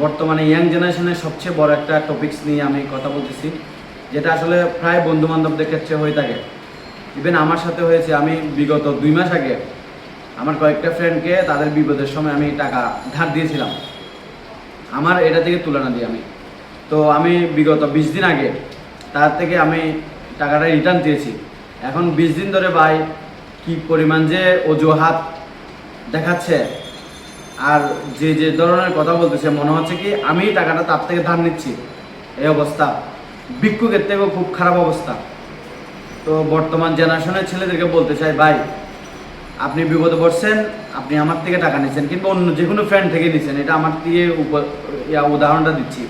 বর্তমানে ইয়াং জেনারেশনের সবচেয়ে বড় একটা টপিকস নিয়ে আমি কথা বলতেছি, যেটা আসলে প্রায় বন্ধু বান্ধবদের ক্ষেত্রে হয়ে থাকে। ইভেন আমার সাথে হয়েছে, আমি বিগত দুই মাস আগে আমার কয়েকটা ফ্রেন্ডকে তাদের বিপদের সময় আমি টাকা ধার দিয়েছিলাম। আমার এটা থেকে তুলনা দিই আমি। তো আমি বিগত বিশ দিন আগে তার থেকে আমি টাকাটা রিটার্ন দিয়েছি। এখন বিশ দিন ধরে ভাই কি পরিমাণ যে অজুহাত দেখাচ্ছে আর যে যে ধরনের কথা বলতেছে, মনে হচ্ছে কি আমি টাকাটা তার থেকে ধার নিচ্ছি। এই অবস্থা। ভিক্ষুকের থেকেও খুব খারাপ অবস্থা। তো বর্তমান জেনারেশনের ছেলেদেরকে বলতে চাই, ভাই, আপনি বিপদে পড়ছেন, আপনি আমার থেকে টাকা নিচ্ছেন কিংবা অন্য যে কোনো ফ্রেন্ড থেকে নিচ্ছেন। এটা আমার দিয়ে উদাহরণটা দিচ্ছি।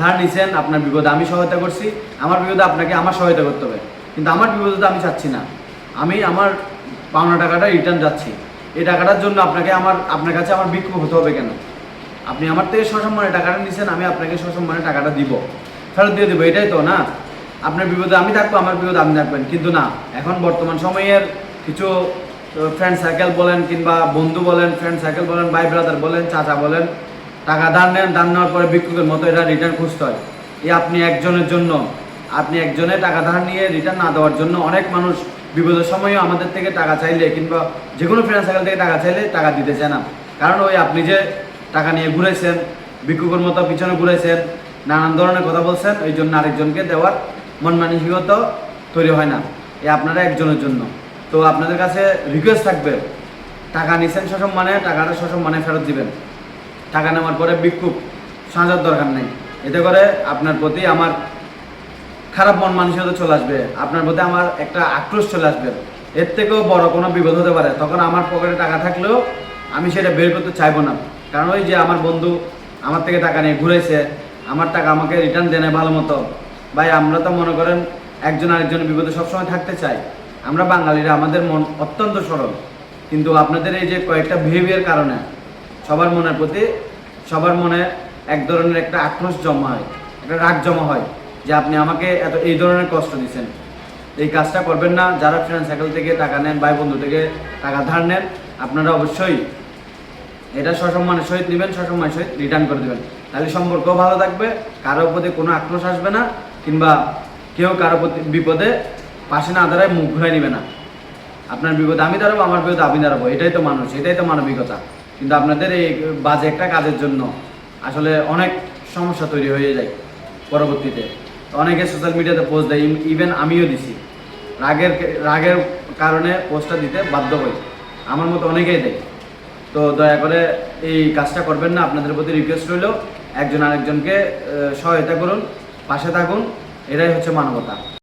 ধার নিচ্ছেন, আপনার বিপদে আমি সহায়তা করছি। আমার বিপদে আপনাকে আমার সহায়তা করতে হবে। কিন্তু আমার বিপদে তো আমি চাচ্ছি না। আমি আমার পাওনা টাকাটা রিটার্ন যাচ্ছি। এই টাকাটার জন্য আপনাকে আমার, আপনার কাছে আমার বিক্ষোভ হতে হবে কেন? আপনি আমার থেকে সসম্মানে টাকাটা নিছেন, আমি আপনাকে সসম্মানে টাকাটা দিব। ফেরত দিয়ে দেবো, এটাই তো, না? আপনার বিপদে আমি থাকব, আমার বিপদে আপনি থাকবেন। কিন্তু না, এখন বর্তমান সময়ের কিছু ফ্রেন্ড সার্কেল বলেন কিংবা বন্ধু বলেন ফ্রেন্ড সার্কেল বলেন, ভাই ব্রাদার বলেন, চাচা বলেন, টাকা দান নেন দান নেওয়ার পরে ভিক্ষুকের মতো এটা রিটার্ন খুঁজতে হয়। এই আপনি একজনের জন্য আপনি একজনে টাকা ধার নিয়ে রিটার্ন না দেওয়ার জন্য অনেক মানুষ বিপদের সময়ও আমাদের থেকে টাকা চাইলে কিংবা যে কোনো ফ্রেন্ড সার্কেল থেকে টাকা চাইলে টাকা দিতে চায় না। কারণ ওই আপনি যে টাকা নিয়ে ঘুরেছেন, ভিক্ষুকের মতো পিছনে ঘুরেছেন, নানান ধরনের কথা বলছেন, ওই জন্য আরেকজনকে দেওয়ার মন মানসিকতা তৈরি হয় না। এ আপনারা একজনের জন্য। তো আপনাদের কাছে রিকোয়েস্ট থাকবে, টাকা নিছেন সসম্মানে, টাকাটা সসম্মানে ফেরত দিবেন। টাকা নেওয়ার পরে বিক্ষোভ সাজার দরকার নেই। এতে করে আপনার প্রতি আমার খারাপ মন মানসিকতা চলে আসবে, আপনার প্রতি আমার একটা আক্রোশ চলে আসবে। এর থেকেও বড় কোনো বিপদ হতে পারে। তখন আমার পকেটে টাকা থাকলেও আমি সেটা বের করতে চাইব না। কারণ ওই যে আমার বন্ধু আমার থেকে টাকা নিয়ে ঘুরেছে, আমার টাকা আমাকে রিটার্ন দেয় না ভালো মতো। ভাই, আমরা তো মনে করেন একজন আরেকজনের বিপদে সবসময় থাকতে চাই। আমরা বাঙালিরা, আমাদের মন অত্যন্ত সরল। কিন্তু আপনাদের এই যে কয়েকটা বিহেভিয়ার কারণে সবার মনের প্রতি, সবার মনে এক ধরনের একটা আক্রোশ জমা হয়, একটা রাগ জমা হয়। যে আপনি আমাকে এত এই ধরনের কষ্ট দিচ্ছেন। এই কাজটা করবেন না। যারা ফ্রেন্ড সাইকেল থেকে টাকা নেন ভাই বন্ধু থেকে টাকা ধার নেন, আপনারা অবশ্যই এটা সসম্মানের সহিত নেবেন, সসম্মানের সহিত রিটার্ন করে দেবেন। তাহলে সম্পর্ক ভালো থাকবে, কারোর প্রতি কোনো আক্রোশ আসবে না, কিংবা কেউ কারও প্রতি বিপদে পাশে না দাঁড়ায় মুখ ঘুরাই নেবে না। আপনার বিপদে আমি দাঁড়াবো, আমার বিপদে আমি দাঁড়াবো, এটাই তো মানুষ, এটাই তো মানবিকতা। কিন্তু আপনাদের এই বাজে একটা কাজের জন্য আসলে অনেক সমস্যা তৈরি হয়ে যায় পরবর্তীতে। তো অনেকে সোশ্যাল মিডিয়াতে পোস্ট দেয় ইভেন আমিও দিছি। রাগের রাগের কারণে পোস্টটা দিতে বাধ্য হই। আমার মতো অনেকেই দেয়। তো দয়া করে এই কাজটা করবেন না। আপনাদের প্রতি রিকোয়েস্ট রইল, একজন আরেকজনকে সহায়তা করুন, পাশে থাকুন। এটাই হচ্ছে মানবতা।